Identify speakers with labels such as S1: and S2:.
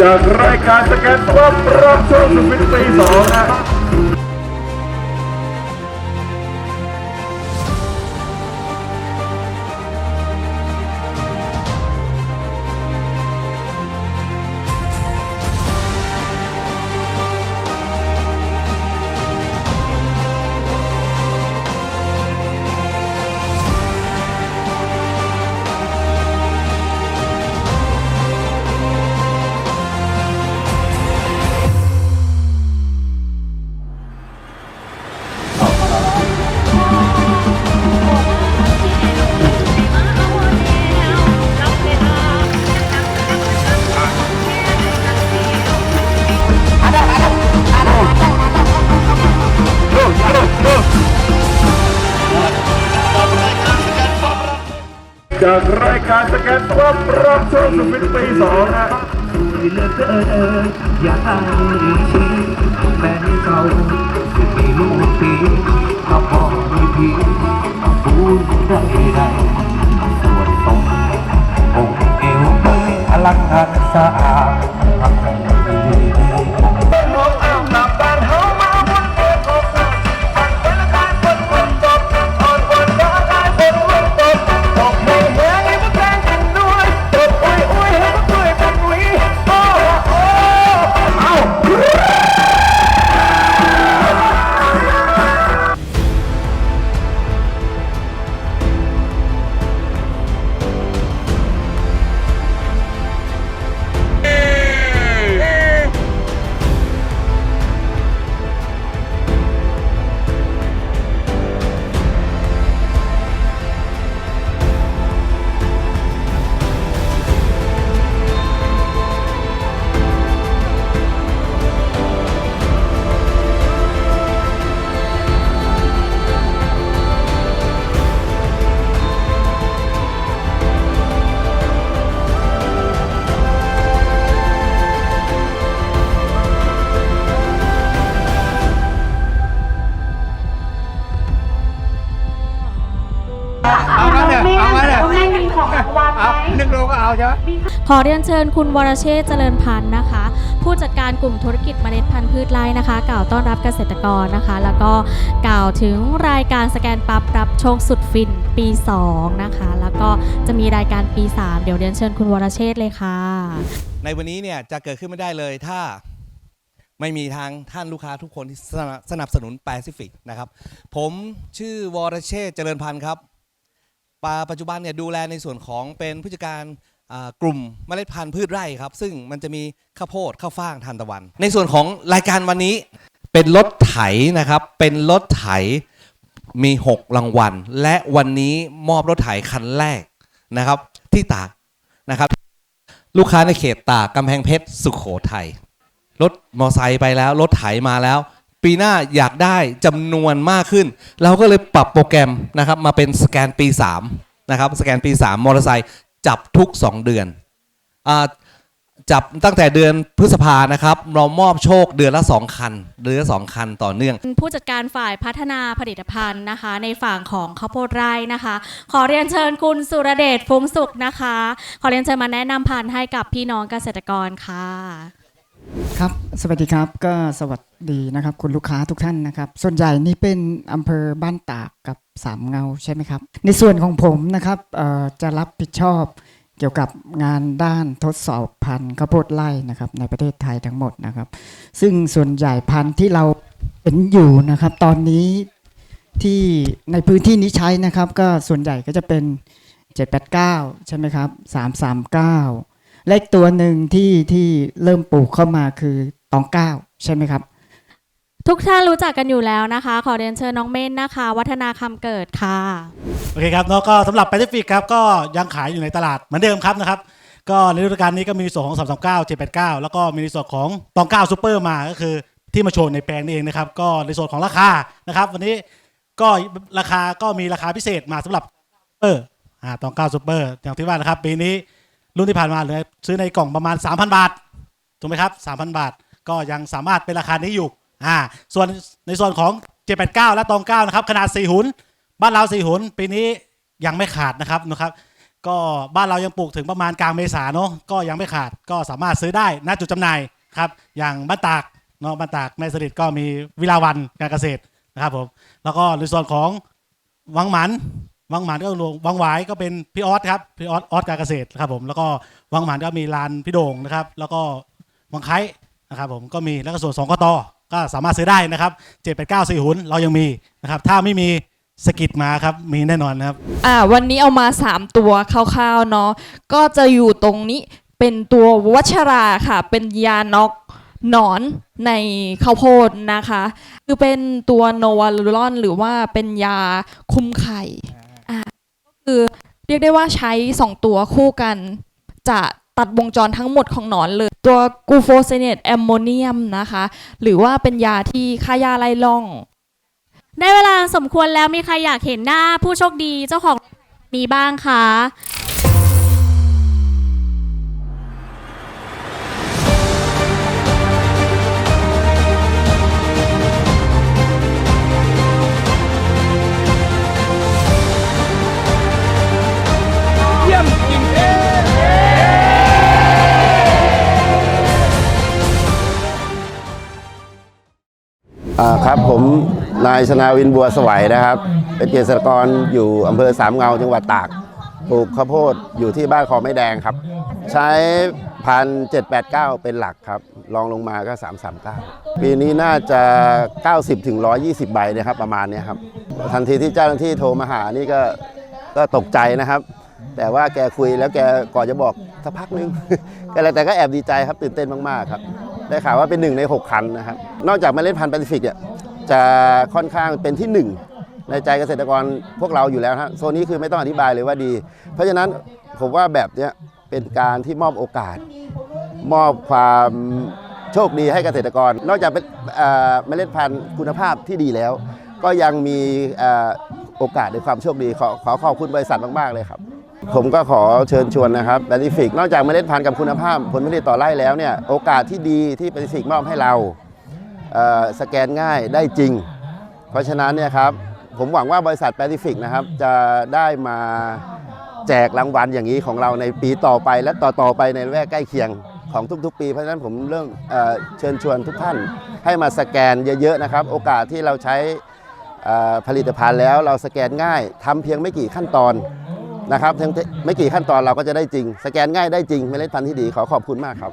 S1: จากรายการสแกนตัวรับโชคสุดฟินปีสองนะ จากรายการสแกนตัวรับโชคสุดฟินปีสองนะ
S2: เลือเกินเอ่ยอยากให้ชี้แฟนเขาสิบปีลู เอา
S1: งั้นเนี่ยเอา
S3: งั้นเนี่ย
S4: ไม่มีของรางวัลไหม
S3: เอาหนึ่งโลก็เอาใช่ไหม
S5: ขอเรียนเชิญคุณวรเชษฐ์เจริญพันธ์นะคะ ผู้จัดการกลุ่มธุรกิจเมล็ดพันธุ์พืชไร่นะคะ กล่าวต้อนรับเกษตรกรนะคะ แล้วก็กล่าวถึงรายการสแกนปั๊บรับโชคสุดฟินปี 2 นะคะ แล้วก็จะมีรายการปี 3 เดี๋ยวเรียนเชิญคุณวรเชษฐ์เลยค่ะ
S6: ในวันนี้เนี่ยจะเกิดขึ้นไม่ได้เลยถ้าไม่มีทางท่านลูกค้าทุกคนที่สนับสนับสนุนแปซิฟิกนะครับ ผมชื่อวรเชษฐ์เจริญพันธ์ครับ ปาปัจจุบันเนี่ยดูแลในส่วนของเป็นผู้จัดการกลุ่มเมล็ดพันธุ์พืชไร่ครับ ซึ่งมันจะมีข้าวโพดข้าวฟ่างทานตะวัน ในส่วนของรายการวันนี้เป็นรถไถนะครับ เป็นรถไถมี 6 รางวัล และวันนี้มอบรถไถคันแรกนะครับ ที่ตากนะครับ ลูกค้าในเขตตากกำแพงเพชรสุขโขทัยรถมอไซค์ไปแล้ว รถไถมาแล้ว ปีหน้าอยากได้จำนวนมากขึ้น เราก็เลยปรับโปรแกรมนะครับมาเป็นสแกนปี3นะครับสแกนปี 3 มอเตอร์ไซค์จับทุก 2 เดือนอจับตั้งแต่เดือนพฤษภานะครับเรามอบโชคเดือนละ 2 คัน เดือนละ2คันต่อเนื่อง
S5: ผู้จัดการฝ่ายพัฒนาผลิตภัณฑ์นะคะ ในฝั่งของข้าวโพดไร่นะคะ ขอเรียนเชิญคุณสุรเดชฟุ้งสุขนะคะ ขอเรียนเชิญมาแนะนำพันธุ์ให้กับพี่น้องเกษตรกรค่ะ
S7: ครับ สวัสดีครับก็สวัสดีนะครับ คุณลูกค้าทุกท่านนะครับ ส่วนใหญ่นี่เป็นอำเภอบ้านตากกับสามเงาใช่ไหมครับ ในส่วนของผมนะครับจะรับผิดชอบเกี่ยวกับงานด้านทดสอบพันธุ์ข้าวโพดไร่นะครับ ในประเทศไทยทั้งหมดนะครับ ซึ่งส่วนใหญ่พันธุ์ที่เราเห็นอยู่นะครับ ตอนนี้ที่ในพื้นที่นี้ใช้นะครับ ก็ส่วนใหญ่ก็จะเป็น 789 ใช่ไหมครับ 339 และอีกตัวหนึ่งที่ที่เริ่มปลูกเข้ามาคือตองเก้าใช่ไหมครับ
S5: ทุกท่านรู้จักกันอยู่แล้วนะคะ ขอเรียนเชิญน้องเม่นนะคะ วัฒนาคำเกิดค่ะ
S3: โอเคครับแล้วก็สำหรับแปซิฟิกครับก็ยังขายอยู่ในตลาดเหมือนเดิมครับนะครับ ก็ในฤดูกาลนี้ก็มีในส่วนของ 339 789 แล้วก็มีในส่วนของตอง9ซูเปอร์มาก็คือที่มาโชว์ในแปลงนี่เองนะครับก็ในส่วนของราคานะครับวันนี้ก็ราคาก็มีราคาพิเศษมาสำหรับซูเปอร์อ่าตอง9ซูเปอร์อย่างที่ว่านะครับปีนี้ รุ่นที่ผ่านมาเลยซื้อในกล่องประมาณ 3,000 บาทถูกไหมครับ 3,000 บาท ก็ยังสามารถเป็นราคานี้อยู่อ่าส่วนในส่วนของ 789 และตอง9นะครับขนาด 4 หุนบ้านเรา 4 หุนปีนี้ยังไม่ขาดนะครับนะครับ ก็บ้านเรายังปลูกถึงประมาณกลางเมษาเนาะก็ยังไม่ขาดก็สามารถซื้อได้ณจุดจำหน่ายครับอย่างบ้านตากเนาะบ้านตากแม่สลิดก็มีวิลาวันการเกษตรนะครับผมแล้วก็ในส่วนของวังหมัน วังหมันก็รวมวังหวายก็เป็นพี่ออสครับพี่ออสออสการเกษตรครับผมแล้วก็วังหมันก็มีลานพี่โด่งนะครับ แล้วก็วังไคนะครับผมก็มีแล้วก็ส่วนสองกตก็สามารถซื้อได้นะครับเจ็ดแปดเก้าสี่หุ่นเรายังมีนะครับถ้าไม่มีสกิดมาครับมีแน่นอนครับ
S4: อ่าวันนี้เอามา 3 ตัวคร่าวๆเนาะก็จะอยู่ตรงนี้เป็นตัววัชราค่ะ เป็นยานอกหนอนในข้าวโพดนะคะ คือเป็นตัวโนวาลูรอนหรือว่าเป็นยาคุมไข่ คือเรียกได้ว่าใช้ 2 ตัวคู่กัน จะตัดวงจรทั้งหมดของหนอนเลย ตัวกูโฟเซเนตแอมโมเนียมนะคะ หรือว่าเป็นยาที่ฆ่ายาไล่ล่อง
S5: ได้เวลาสมควรแล้วมีใครอยากเห็นหน้าผู้โชคดีเจ้าของมีบ้างคะ
S8: ครับผมนายชนาวินบัวสวัยนะครับ เป็นเกษตรกรอยู่อำเภอสามเงาจังหวัดตากปลูกข้าวโพดอยู่ที่บ้านคอไม้แดงครับ ใช้พันเจ็ดแปดเก้าเป็นหลักครับรองลงมาก็339ปีนี้น่าจะ90ถึง120ใบนะครับประมาณนี้ครับ ทันทีที่เจ้าหน้าที่โทรมาหานี่ก็ก็ตกใจนะครับ แต่ว่าแกคุยแล้วแกก่อนจะบอกสักพักนึงก็เลยแต่ก็แอบดีใจครับตื่นเต้นมากๆครับ ได้ข่าวว่าเป็นหนึ่งใน 6 คันนะครับ นอกจากเมล็ดพันธุ์แปซิฟิกเนี่ยจะค่อนข้างเป็นที่หนึ่งในใจเกษตรกรพวกเราอยู่แล้วฮะโซนนี้คือไม่ต้องอธิบายเลยว่าดี เพราะฉะนั้นผมว่าแบบเนี้ยเป็นการที่มอบโอกาส มอบความโชคดีให้เกษตรกร นอกจากเป็นเมล็ดพันธุ์คุณภาพที่ดีแล้ว ก็ยังมีโอกาสในความโชคดีขอขอขอบคุณบริษัทมาก ๆ เลยครับ ผมก็ขอเชิญชวนนะครับแปซิฟิกนอกจากเมล็ดพันธุ์กับคุณภาพ ผลผลิตต่อไร่แล้วเนี่ยโอกาสที่ดีที่แปซิฟิกมอบให้เราเสแกนง่ายได้จริง เพราะฉะนั้นเนี่ยครับผมหวังว่าบริษัทแปซิฟิกนะครับจะได้มาแจกรางวัลอย่างนี้ของเราในปีต่อไปและต่อๆไปในแวกใกล้เคียงของทุกๆ ปี เพราะฉะนั้นผมเรื่องเอเชิญชวนทุกท่านให้มาสแกนเยอะๆนะครับ โอกาสที่เราใช้ผลิตภัณฑ์แล้วเราสแกนง่ายทำเพียงไม่กี่ขั้นตอน นะครับทั้งไม่กี่ขั้นตอนเราก็จะได้จริง สแกนง่ายได้จริงเมล็ดพันธุ์ที่ดีขอขอบคุณมากครับ